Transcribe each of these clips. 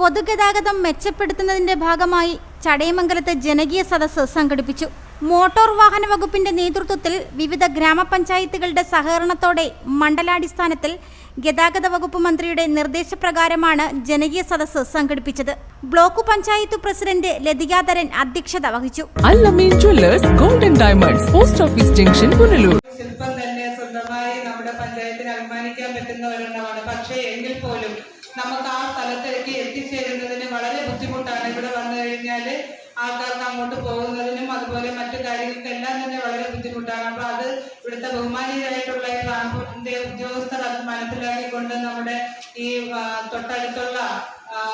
പൊതുഗതാഗതം മെച്ചപ്പെടുത്തുന്നതിന്റെ ഭാഗമായി ചടയമംഗലത്ത് ജനകീയ സദസ്സ് സംഘടിപ്പിച്ചു. മോട്ടോർ വാഹന വകുപ്പിന്റെ നേതൃത്വത്തിൽ വിവിധ ഗ്രാമപഞ്ചായത്തുകളുടെ സഹകരണത്തോടെ മണ്ഡലാടിസ്ഥാനത്തിൽ ഗതാഗത വകുപ്പ് മന്ത്രിയുടെ നിർദ്ദേശപ്രകാരമാണ് ജനകീയ സദസ്സ് സംഘടിപ്പിച്ചത്. ബ്ലോക്ക് പഞ്ചായത്ത് പ്രസിഡന്റ് ലതികാധരൻ അധ്യക്ഷത വഹിച്ചു. Golden diamonds post office junction Punalur ശില്പം തന്നെ സ്വന്തമായി നമ്മുടെ പഞ്ചായത്തിന് അഭിമാനിക്കാൻ പറ്റുന്ന ഒരെണ്ണമാണ്. പക്ഷേ എങ്കിൽ പോലും നമുക്ക് ആ സ്ഥലത്തേക്ക് എത്തിച്ചേരുന്നതിന് വളരെ ബുദ്ധിമുട്ടാണ്. ഇവിടെ വന്നു കഴിഞ്ഞാൽ ആൾക്കാർക്ക് അങ്ങോട്ട് പോകുന്നതിനും അതുപോലെ മറ്റു കാര്യങ്ങൾക്കെല്ലാം തന്നെ വളരെ ബുദ്ധിമുട്ടാണ്. അപ്പൊ അത് ഇവിടുത്തെ ബഹുമാനീയരായിട്ടുള്ള ട്രാൻസ്പോർട്ടിന്റെ ഉദ്യോഗസ്ഥർ അത് മനസ്സിലാക്കിക്കൊണ്ട് നമ്മുടെ ഈ തൊട്ടടുത്തുള്ള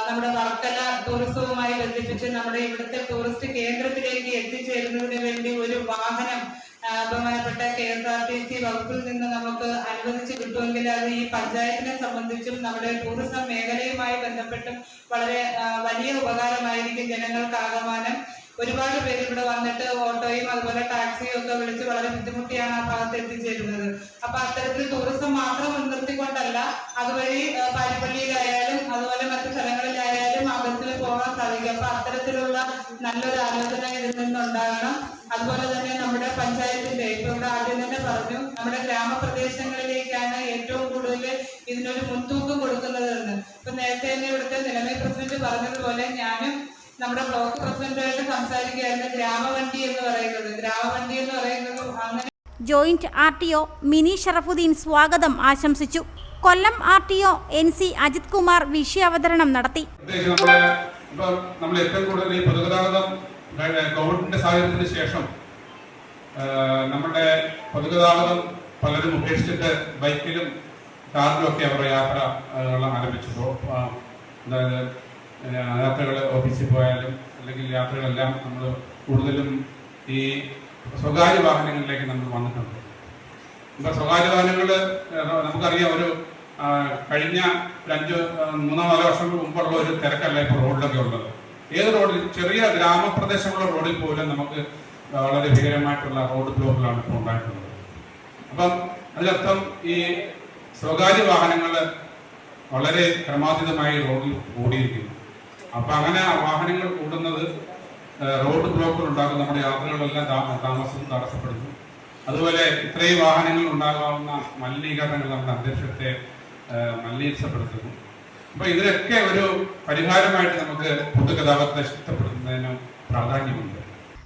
നമ്മുടെ വർക്കല ടൂറിസവുമായി ബന്ധിപ്പിച്ച് നമ്മുടെ ഇവിടുത്തെ ടൂറിസ്റ്റ് കേന്ദ്രത്തിലേക്ക് എത്തിച്ചേരുന്നതിന് വേണ്ടി ഒരു വാഹനം ബഹുമാനപ്പെട്ട K S R T C വകുപ്പിൽ നിന്ന് നമുക്ക് അനുവദിച്ച് കിട്ടുമെങ്കിൽ അത് ഈ പഞ്ചായത്തിനെ സംബന്ധിച്ചും നമ്മുടെ ടൂറിസം മേഖലയുമായി ബന്ധപ്പെട്ടും വളരെ വലിയ ഉപകാരമായിരിക്കും ജനങ്ങൾക്ക് ആകമാനം ഒരുപാട് പേര് ഇവിടെ വന്നിട്ട് ഓട്ടോയും അതുപോലെ ടാക്സിയും ഒക്കെ വിളിച്ച് വളരെ ബുദ്ധിമുട്ടിയാണ് ആ ഭാഗത്ത് എത്തിച്ചേരുന്നത്. അപ്പൊ അത്തരത്തിൽ ടൂറിസം മാത്രം മുൻനിർത്തിക്കൊണ്ടല്ല അതുവഴി പാരിപ്പള്ളിയിലായാലും അതുപോലെ മറ്റു സ്ഥലങ്ങളിലായാലും ബസ്സിൽ പോകാൻ സാധിക്കും അപ്പൊ അത്തരത്തിലുള്ള നല്ലൊരു ആലോചന ഇതിൽ നിന്നുണ്ടാകണം. അതുപോലെ തന്നെ നമ്മുടെ പഞ്ചായത്തിന്റെ ഇപ്പൊ ഇവിടെ ആദ്യം തന്നെ പറഞ്ഞു നമ്മുടെ ഗ്രാമപ്രദേശങ്ങളിലേക്കാണ് ഏറ്റവും കൂടുതൽ ഇതിനൊരു മുൻതൂക്കം കൊടുക്കുന്നത് എന്ന് ഇപ്പൊ നേരത്തെ തന്നെ ഇവിടുത്തെ നിലമേ പ്രസിഡന്റ് പറഞ്ഞതുപോലെ ഞാനും നമ്മുടെ ബ്ലോക്ക് പ്രസിഡന്റുമായിട്ട് സംസാരിക്കുകയായിരുന്നു ഗ്രാമവണ്ടി എന്ന് പറയുന്നത്. ഗ്രാമവണ്ടി എന്ന് പറയുന്നത് അങ്ങനെ joint R T O Mini Sharafuddin സ്വാഗതം ആശംസിച്ചു. Kollam R T O N C Ajith Kumar വിഷയാവതരണം നടത്തി. ഇപ്പൊ നമ്മൾ ഏറ്റവും കൂടുതൽ ഈ പൊതുഗതാഗതം കോവിഡിന്റെ സാഹചര്യത്തിന് ശേഷം നമ്മുടെ പൊതുഗതാഗതം പലരും ഉപേക്ഷിച്ചിട്ട് ബൈക്കിലും കാറിലും ഒക്കെ അവരുടെ യാത്ര ആരംഭിച്ചു. യാത്രകൾ ഓഫീസിൽ പോയാലും അല്ലെങ്കിൽ യാത്രകളെല്ലാം നമ്മൾ കൂടുതലും ഈ സ്വകാര്യ വാഹനങ്ങളിലേക്ക് നമ്മൾ വന്നിട്ടുണ്ട്. ഇപ്പൊ സ്വകാര്യ വാഹനങ്ങൾ നമുക്കറിയാം ഒരു കഴിഞ്ഞ അഞ്ച് മൂന്നോ നാലോ വർഷങ്ങൾക്ക് മുമ്പുള്ള ഒരു തിരക്കല്ല ഇപ്പോൾ റോഡിലൊക്കെ ഉള്ളത്. ഏത് റോഡിൽ ചെറിയ ഗ്രാമപ്രദേശമുള്ള റോഡിൽ പോലും നമുക്ക് വളരെ ഭീകരമായിട്ടുള്ള റോഡ് ബ്ലോക്കുകളാണ് ഇപ്പോൾ ഉണ്ടായിട്ടുള്ളത്. അപ്പം അതിനർത്ഥം ഈ സ്വകാര്യ വാഹനങ്ങൾ വളരെ ക്രമാതീതമായി റോഡിൽ ഓടിയിരിക്കുന്നു അപ്പൊ അങ്ങനെ വാഹനങ്ങൾ കൂടുന്നത് റോഡ് ബ്ലോക്കുകൾ ഉണ്ടാകും നമ്മുടെ യാത്രകളെല്ലാം താമസം തടസ്സപ്പെടുന്നു. അതുപോലെ ഇത്രയും വാഹനങ്ങൾ ഉണ്ടാകാവുന്ന മലിനീകരണങ്ങൾ നമ്മുടെ അന്തരീക്ഷത്തെ ആ, അപ്പോൾ അപ്പൊ ഇതിനൊക്കെ ഒരു പരിഹാരമായിട്ട് നമുക്ക് പൊതുഗതാഗതത്തെ ശക്തിപ്പെടുത്തുന്നതിന് പ്രാധാന്യമുണ്ട്.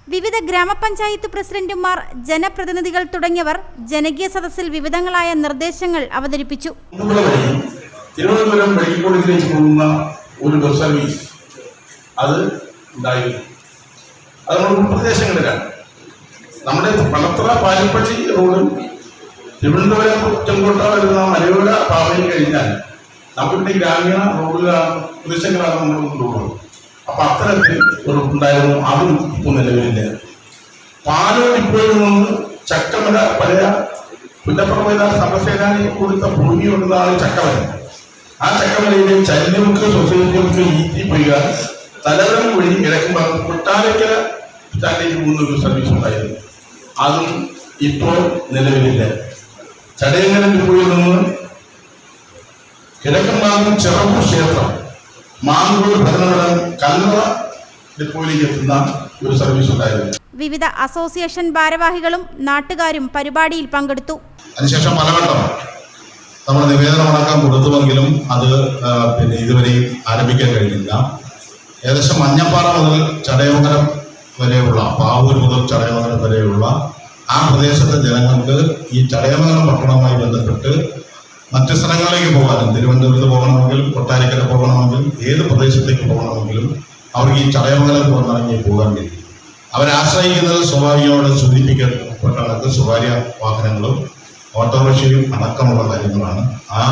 വിവിധ ഗ്രാമപഞ്ചായത്ത് പ്രസിഡന്റുമാർ ജനപ്രതിനിധികൾ തുടങ്ങിയവർ ജനകീയ സദസ്സിൽ വിവിധങ്ങളായ നിർദ്ദേശങ്ങൾ അവതരിപ്പിച്ചു. തിരുവനന്തപുരം മെഡിക്കൽ കോളേജിലേക്ക് പോകുന്ന ഒരു ബസ് സർവീസ് അത് ഉണ്ടായിരുന്നു. അത് നമ്മുടെ ഉൾപ്രദേശങ്ങളിലാണ് നമ്മുടെ പണത്തറ പാലപ്പള്ളി റോഡും തിരുവനന്തപുരം ചെങ്കോട്ട വരുന്ന മലയോര പാതയിൽ കഴിഞ്ഞാൽ നമ്മുടെ ഗ്രാമീണ റോഡുകളാണ് പ്രദേശങ്ങളാണ് നമ്മൾ കൊണ്ടുപോകുന്നത്. അപ്പൊ അത്തരത്തിൽ ഒരു ഉണ്ടായിരുന്നു അതും ഇപ്പോൾ നിലവിലില്ല. പാലോട് ഇപ്പോഴും നിന്ന് ചക്കമല പഴയ പുന്നപ്രമേത സമസേനാനി കൊടുത്ത ഭൂമി ഭൂമിയുള്ളതാണ് ചക്കമല. ആ ചക്കമലയിലെ ചല്ലുമുക്ക് സൊസൈറ്റിമുക്ക് ഈറ്റി പോയ തലവരം വഴി കിടക്കുമ്പോൾ കൊട്ടാരക്കര സ്റ്റാൻഡിലേക്ക് പോകുന്ന ഒരു സർവീസ് ഉണ്ടായിരുന്നു. അതും ഇപ്പോൾ നിലവിലില്ല. ചടയങ്ങനെ പോയി നിന്ന് കിഴക്കമ്പാങ്ങം ചിറപ്പൂർ ക്ഷേത്രം. മാങ്കൂർ ഭരണവടം കല്ലറ ഡിപ്പോയിലേക്ക് എത്തുന്ന ഒരു സർവീസ് ഉണ്ടായിരുന്നു. വിവിധ അസോസിയേഷൻ ഭാരവാഹികളും നാട്ടുകാരും പരിപാടിയിൽ പങ്കെടുത്തു. അതിനുശേഷം മലവട്ടം. നമ്മൾ നിവേദനം അടക്കം കൊടുത്തുവെങ്കിലും അത് പിന്നെ ഇതുവരെയും ആരംഭിക്കാൻ കഴിഞ്ഞില്ല. ഏകദേശം മഞ്ഞപ്പാറ മുതൽ ചടയമംഗലം വരെയുള്ള പാവൂർ മുതൽ ചടയമംഗലം വരെയുള്ള ആ പ്രദേശത്തെ ജനങ്ങൾക്ക് ഈ ചടയമംഗലം പട്ടണവുമായി ബന്ധപ്പെട്ട് മറ്റ് സ്ഥലങ്ങളിലേക്ക് പോകാനും തിരുവനന്തപുരത്ത് പോകണമെങ്കിലും കൊട്ടാരക്കര പോകണമെങ്കിലും ഏത് പ്രദേശത്തേക്ക് പോകണമെങ്കിലും അവർക്ക് ഈ ചടയമംഗലം പുറത്തിറങ്ങി പോകാൻ കഴിയും. അവരാശ്രയിക്കുന്നത് സ്വകാര്യയോട് സൂചിപ്പിക്കപ്പെട്ട സ്വകാര്യ വാഹനങ്ങളും ഓട്ടോറിക്ഷയും അടക്കമുള്ള കാര്യങ്ങളാണ്. ആ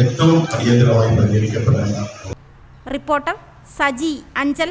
ഏറ്റവും അടിയന്തരമായി പരിഹരിക്കപ്പെടേണ്ട reporter Saji Anchal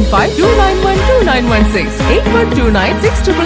seven five two nine one two nine one six eight one two nine six triple